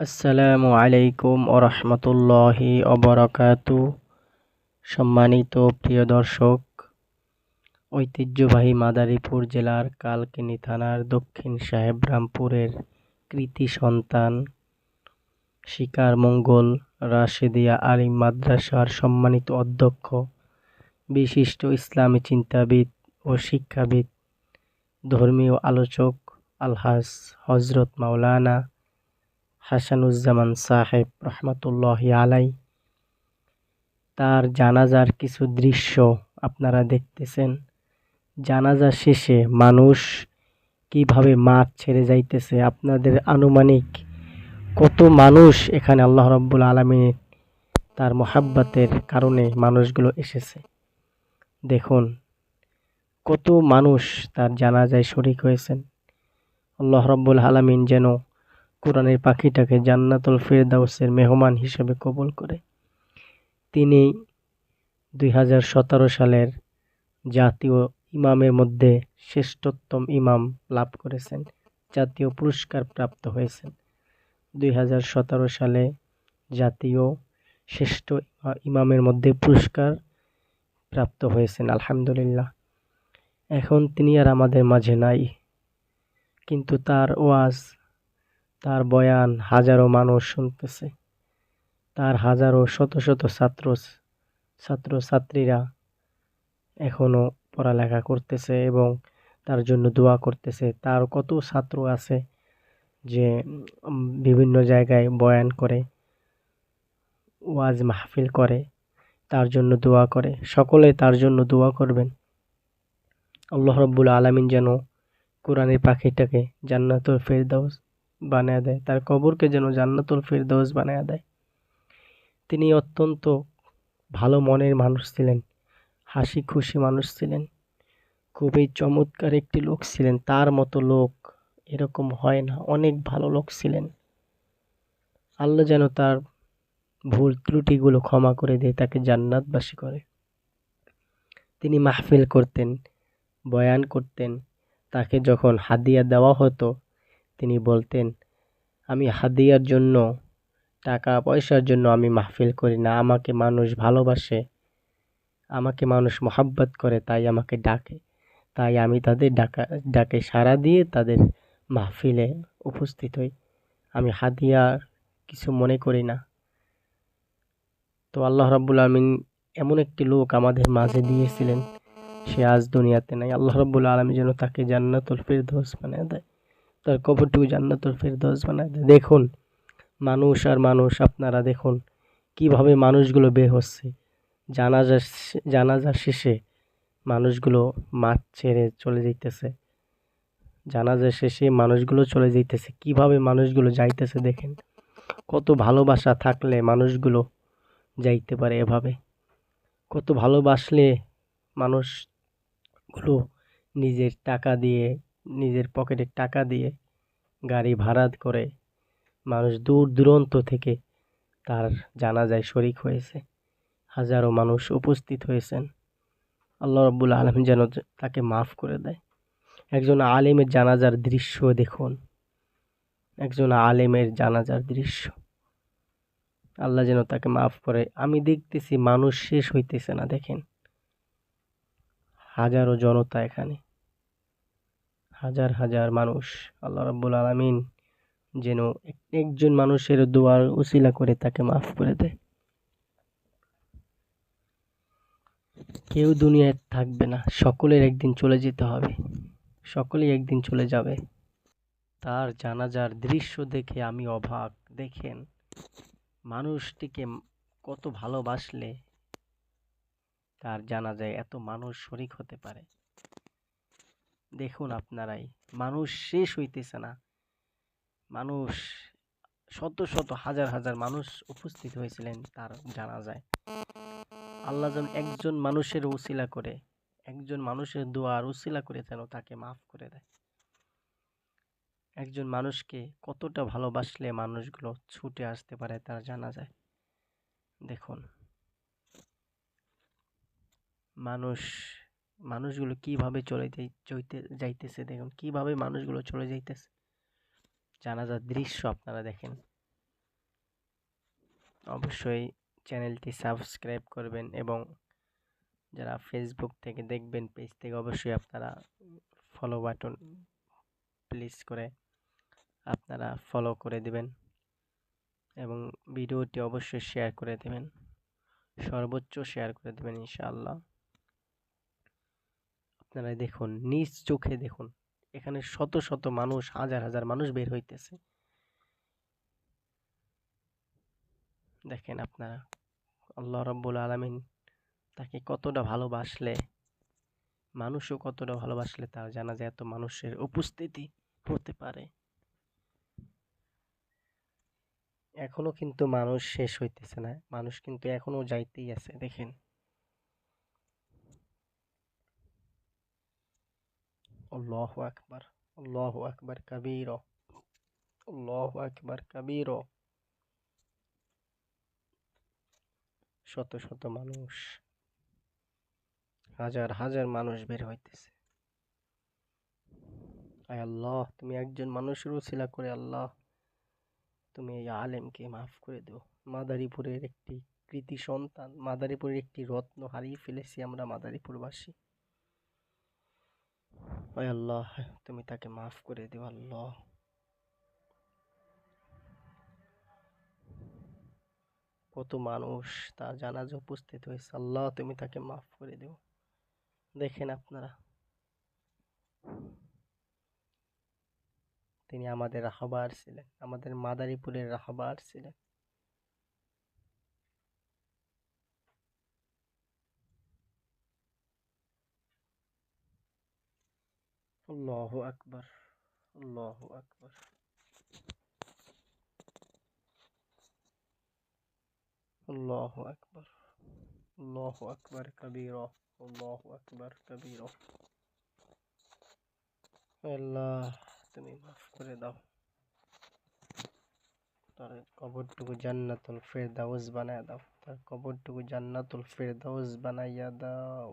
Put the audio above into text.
আসসালামু আলাইকুম ওরহমতুল্লাহি অবরাকাতু সম্মানিত প্রিয় দর্শক, ঐতিহ্যবাহী মাদারীপুর জেলার কালকিনি থানার দক্ষিণ সাহেবরামপুরের কৃতি সন্তান, শিকার মঙ্গল রাশেদিয়া আলিম মাদ্রাসার সম্মানিত অধ্যক্ষ, বিশিষ্ট ইসলামী চিন্তাবিদ ও শিক্ষাবিদ, ধর্মীয় আলোচক আলহাজ হজরত মাওলানা হাসানুজ্জামান সাহেব রহমতুল্লাহ আলাই। তার জানাজার কিছু দৃশ্য আপনারা দেখতেছেন। জানাজা শেষে মানুষ কীভাবে মাঠ ছেড়ে যাইতেছে, আপনাদের আনুমানিক কত মানুষ এখানে আল্লাহ রব্বুল আলমীর তার মোহাব্বতের কারণে মানুষগুলো এসেছে। দেখুন, কত মানুষ তার জানাজায় শরিক হয়েছেন। আল্লাহ রব্বুল আলমিন যেন কোরআনের পাখিটাকে জান্নাতুল ফেরদাউসের মেহমান হিসেবে কবুল করে। তিনি দুই হাজার সতেরো সালের জাতীয় ইমামের মধ্যে শ্রেষ্ঠতম ইমাম লাভ করেছেন, জাতীয় পুরস্কার প্রাপ্ত হয়েছেন। দুই হাজার সতেরো সালে জাতীয় শ্রেষ্ঠ ইমামের মধ্যে পুরস্কার প্রাপ্ত হয়েছেন, আলহামদুলিল্লাহ। এখন তিনি আর আমাদের মাঝে নাই, কিন্তু তার ওয়াজ তার বয়ান হাজারো মানুষ শুনতেছে। তার হাজারো শত শত ছাত্র ছাত্র, ছাত্রীরা এখনও পড়ালেখা করতেছে এবং তার জন্য দোয়া করতেছে। তার কত ছাত্র আছে যে বিভিন্ন জায়গায় বয়ান করে, ওয়াজ মাহফিল করে, তার জন্য দোয়া করে। সকলে তার জন্য দোয়া করবেন। আল্লাহ রব্বুল আলমিন যেন কোরআনের পাখিটাকে জান্নাতুল ফেরদাউস বানিয়ে দেয়। তার কবরকে যেন জান্নাতুল ফেরদাউস বানিয়ে দেয়। তিনি অত্যন্ত ভালো মনের মানুষ ছিলেন, হাসি খুশি মানুষ ছিলেন, খুবই চমৎকার একটি লোক ছিলেন। তার মতো লোক এরকম হয় না, অনেক ভালো লোক ছিলেন। আল্লাহ যেন তার ভুল ত্রুটিগুলো ক্ষমা করে দিয়ে, তাকে জান্নাতবাসী করে। তিনি মাহফিল করতেন, বয়ান করতেন। তাকে যখন হাদিয়া দেওয়া হতো তিনি বলতেন, আমি হাদিয়ার জন্য, টাকা পয়সার জন্য আমি মাহফিল করি না। আমাকে মানুষ ভালোবাসে, আমাকে মানুষ মহাব্বত করে, তাই আমাকে ডাকে। তাই আমি তাদের ডাকা, ডাকে সাড়া দিয়ে তাদের মাহফিলে উপস্থিত হই। আমি হাদিয়া কিছু মনে করি না। তো আল্লাহ রাব্বুল আলমিন এমন একটি লোক আমাদের মাঝে দিয়েছিলেন, সে আজ দুনিয়াতে নাই। আল্লাহ রাব্বুল আলমী যেন তাকে জান্নাতুল ফেরদৌস বানিয়ে দেয়। তার কবরটুকু জান্নাতুল ফেরদৌস বানিয়ে দেয়। দেখুন, মানুষ আর মানুষ আপনারা দেখুন, কীভাবে মানুষগুলো বের হচ্ছে। জানাজা জানাজা শেষে মানুষগুলো মাঠ ছেড়ে চলে যাইতেছে। জানাজা শেষে মানুষগুলো চলে যাইতেছে। কীভাবে মানুষগুলো যাইতেছে দেখেন, কত ভালোবাসা থাকলে মানুষগুলো যাইতে পারে এভাবে। কত ভালোবাসলে মানুষগুলো নিজের টাকা দিয়ে নিজের পকেটের টাকা দিয়ে গাড়ি ভাড়া করে মানুষ দূর দূরান্ত থেকে তার জানাজায় শরিক হয়েছে। হাজারো মানুষ উপস্থিত হয়েছেন। আল্লাহ রব্বুল আলম যেন তাকে মাফ করে দেয়। একজন আলেমের জানাজার দৃশ্য দেখুন। একজন আলেমের জানাজার দৃশ্য। আল্লাহ যেন তাকে মাফ করে। আমি দেখতেছি মানুষ শেষ হইতেছে না, দেখেন। হাজারো জনতা এখানে। হাজার হাজার মানুষ, আল্লাহ রব্বুল আলমিন যেন একজন মানুষের দোয়ার উসিলা করে তাকে মাফ করে দেয়। কেউ দুনিয়ায় থাকবে না, সকলের একদিন চলে যেতে হবে, সকলেই একদিন চলে যাবে। তার জানাজার দৃশ্য দেখে আমি অবাক, দেখেন মানুষটিকে কত ভালোবাসলে তার জানাজায় এত মানুষ শরিক হতে পারে। দেখুন আপনারাই, মানুষ শেষ হইতেছে না। মানুষ, শত শত, হাজার হাজার মানুষ উপস্থিত হয়েছিলেন তার জানা যায় আল্লাহ যেন একজন মানুষের উসিলা করে, একজন মানুষের দোয়ার উসিলা করে যেন তাকে মাফ করে দেয়। একজন মানুষকে কতটা ভালোবাসলে মানুষগুলো ছুটে আসতে পারে তার জানা যায় দেখুন, মানুষ মানুষগুলো কীভাবে চলে যাইতে যাইতেছে দেখুন, কীভাবে মানুষগুলো চলে যাইতেছে। জানাজার দৃশ্য আপনারা দেখেন। অবশ্যই চ্যানেলটি সাবস্ক্রাইব করবেন এবং যারা ফেসবুক থেকে দেখবেন, পেজ থেকে অবশ্যই আপনারা ফলো বাটন প্লিজ করে আপনারা ফলো করে দিবেন এবং ভিডিওটি অবশ্যই শেয়ার করে দেবেন। সর্বোচ্চ শেয়ার করে দেবেন ইনশাআল্লাহ। আপনারা দেখুন, নিজ চোখে দেখুন। এখানে শত শত মানুষ, হাজার হাজার মানুষ বের হইতেছে। দেখেন আপনারা, আল্লাহ রব্বুল আলমিন তাকে কতটা ভালোবাসলে, মানুষও কতটা ভালোবাসলে তার জানা যায় এত মানুষের উপস্থিতি হতে পারে। এখনও কিন্তু মানুষ শেষ হইতেছে না, মানুষ কিন্তু এখনও যাইতেই আছে, দেখেন। আল্লাহ আকবার আল্লাহ আকবার কাবীর আল্লাহ আকবার কাবীর শত শত মানুষ, হাজার হাজার মানুষ বের হইতেছে। আয় আল্লাহ, তুমি একজন মানুষের উছিলা করে আল্লাহ, তুমি এই আলেমকে মাফ করে দেও। মাদারীপুরের একটি কৃতি সন্তান, মাদারীপুরের একটি রত্ন হারিয়ে ফেলেছি আমরা মাদারীপুরবাসী। আয় আল্লাহ, তুমি তাকে মাফ করে দেও আল্লাহ। কত মানুষ তার জানাজা উপস্থিত হয়েছে, আল্লাহ তুমি তাকে মাফ করে দেও। দেখেন আপনারা। তিনি আমাদের রাহবার ছিলেন, আমাদের মাদারীপুরের রাহবার ছিলেন। আল্লাহ আকবর আল্লাহ আকবর আল্লাহ আকবর আল্লাহ আকবর কবির আল্লাহ আকবর কবির আল্লাহ তুমি মাফ করে দাও। তার কবরটুকু জান্নাতুল ফেরদাউস বানায় দাও। তার কবরটুকু জান্নাতুল ফেরদাউস বানাইয়া দাও।